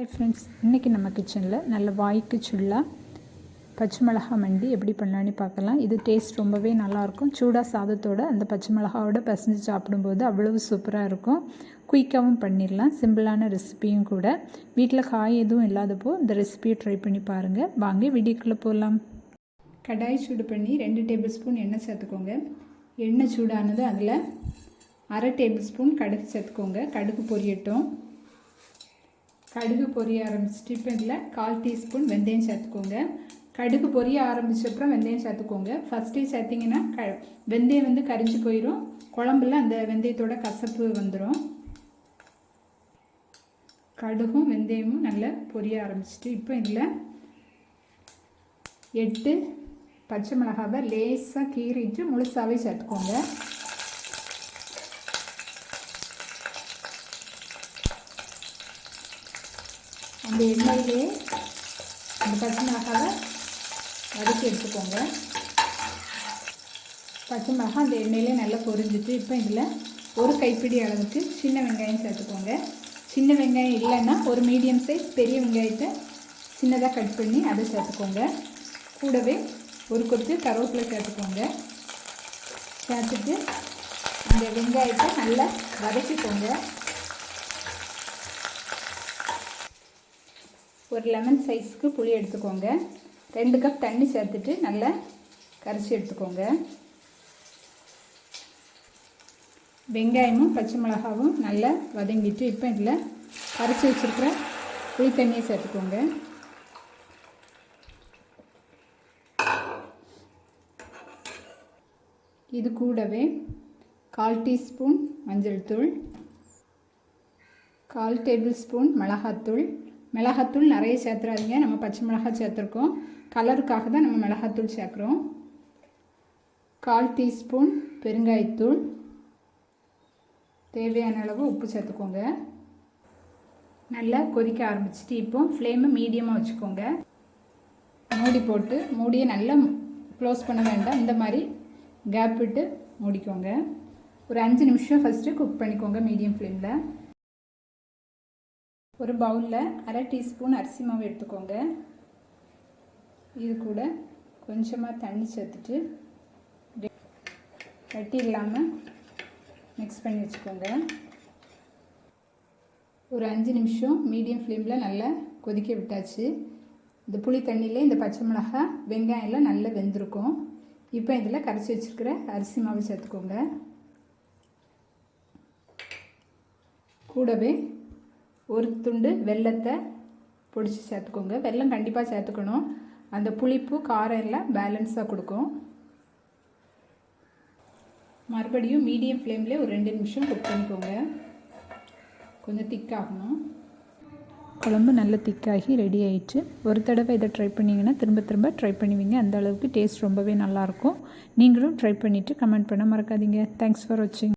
Hi friends இன்றைக்கி நம்ம கிச்சனில் நல்ல வாய்க்கு சுள்ளா பச்சை மிளகா மண்டி எப்படி பண்ணலான்னு பார்க்கலாம். இது டேஸ்ட் ரொம்பவே நல்லாயிருக்கும் சூடாக சாதத்தோடு அந்த பச்சை மிளகாவோட பசஞ்சு சாப்பிடும்போது அவ்வளவு சூப்பராக இருக்கும். குயிக்காகவும் பண்ணிடலாம். சிம்பிளான ரெசிபியும் கூட. வீட்டில் காய் எதுவும் இல்லாதப்போ இந்த ரெசிபியை ட்ரை பண்ணி பாருங்கள் வாங்க வீடியோக்குள்ளே போகலாம் கடாய் சூடு பண்ணி ரெண்டு டேபிள் ஸ்பூன் எண்ணெய் சேர்த்துக்கோங்க. எண்ணெய் சூடானது அதில் அரை டேபிள் ஸ்பூன் கடுகு சேர்த்துக்கோங்க. கடுகு பொரியட்டும். கடுகு பொரிய ஆரம்பிச்சிட்டு இப்போ இதில் கால் டீஸ்பூன் வெந்தயம் சேர்த்துக்கோங்க. கடுகு பொரிய ஆரம்பிச்சப்புறம் வெந்தயம் சேர்த்துக்கோங்க. ஃபஸ்ட்டே சேர்த்திங்கன்னா க வெந்தயம் வந்து கரிஞ்சு போயிடும் குழம்புல அந்த வெந்தயத்தோட கசப்பு வந்துடும் கடுகும் வெந்தயமும் நல்லா பொரிய ஆரம்பிச்சிட்டு இப்போ இதில் எட்டு பச்சை மிளகாவை லேசாக கீறிட்டு முழுசாகவே சேர்த்துக்கோங்க. அந்த எண்ணெயிலே அந்த பச்சை மிளகாவை வதக்கி எடுத்துக்கோங்க. பச்சை மிளகா அந்த எண்ணெயிலே நல்லா பொரிஞ்சிட்டு இப்போ இதில் ஒரு கைப்பிடி அளவுக்கு சின்ன வெங்காயம் சேர்த்துக்கோங்க. சின்ன வெங்காயம் இல்லைன்னா ஒரு மீடியம் சைஸ் பெரிய வெங்காயத்தை சின்னதாக கட் பண்ணி அதை சேர்த்துக்கோங்க. கூடவே ஒரு கொத்து கருவேப்பிலை சேர்த்துக்கோங்க. சேர்த்துட்டு இந்த வெங்காயத்தை நல்லா வதக்கிக்கோங்க. ஒரு லெமன் சைஸ்க்கு புளி எடுத்துக்கோங்க. ரெண்டு கப் தண்ணி சேர்த்துட்டு நல்லா கரைச்சி எடுத்துக்கோங்க. வெங்காயமும் பச்சை மிளகாவும் நல்லா வதங்கிட்டு இப்போ இதில் கரைச்சி வச்சுருக்கிற புளி தண்ணியை சேர்த்துக்கோங்க. இது கூடவே கால் டீஸ்பூன் மஞ்சள் தூள் கால் டேபிள் ஸ்பூன் மிளகாத்தூள் மிளகாத்தூள் நிறைய சேர்த்துறாதீங்க. நம்ம பச்சை மிளகாய் சேர்த்துருக்கோம். கலருக்காக தான் நம்ம மிளகாத்தூள் சேர்க்குறோம். கால் டீஸ்பூன் பெருங்காயத்தூள். தேவையான அளவு உப்பு சேர்த்துக்கோங்க. நல்லா கொதிக்க ஆரம்பிச்சிட்டு இப்போ ஃப்ளேமை மீடியமாக வச்சுக்கோங்க. மூடி போட்டு மூடியை நல்லா க்ளோஸ் பண்ண வேண்டாம். இந்த மாதிரி கேப் விட்டு மூடிக்கோங்க. ஒரு அஞ்சு நிமிஷம் ஃபஸ்ட்டு குக் பண்ணிக்கோங்க மீடியம் ஃப்ளேமில் ஒரு பவுலில் அரை டீஸ்பூன் அரிசி மாவு எடுத்துக்கோங்க. இது கூட கொஞ்சமாக தண்ணி சேர்த்துட்டு வெட்டி இல்லாமல் மிக்ஸ் பண்ணி வச்சுக்கோங்க. ஒரு அஞ்சு நிமிஷம் மீடியம் ஃப்ளேமில் நல்லா கொதிக்க விட்டாச்சு. இந்த புளி தண்ணியில் இந்த பச்சை மிளகாய் வெங்காயம்லாம் நல்லா வெந்திருக்கும். இப்போ இதில் கரைச்சி வச்சுருக்கிற அரிசி மாவு சேர்த்துக்கோங்க. கூடவே ஒரு துண்டு வெள்ளத்தை பிடிச்சி சேர்த்துக்கோங்க. வெல்லம் கண்டிப்பாக சேர்த்துக்கணும். அந்த புளிப்பு காரம் எல்லாம் பேலன்ஸாக கொடுக்கும். மறுபடியும் மீடியம் ஃப்ளேமில் ஒரு ரெண்டு நிமிஷம் குக் பண்ணிக்கோங்க. கொஞ்சம் திக்காகணும் குழம்பு நல்லா திக்காகி ரெடி ஆயிடுச்சு. ஒரு தடவை இதை ட்ரை பண்ணிங்கன்னா திரும்ப திரும்ப ட்ரை பண்ணுவீங்க. அந்த அளவுக்கு டேஸ்ட் ரொம்பவே நல்லாயிருக்கும் நீங்களும் ட்ரை பண்ணிவிட்டு கமெண்ட் பண்ண மறக்காதீங்க. தேங்க்ஸ் ஃபார் வாட்சிங்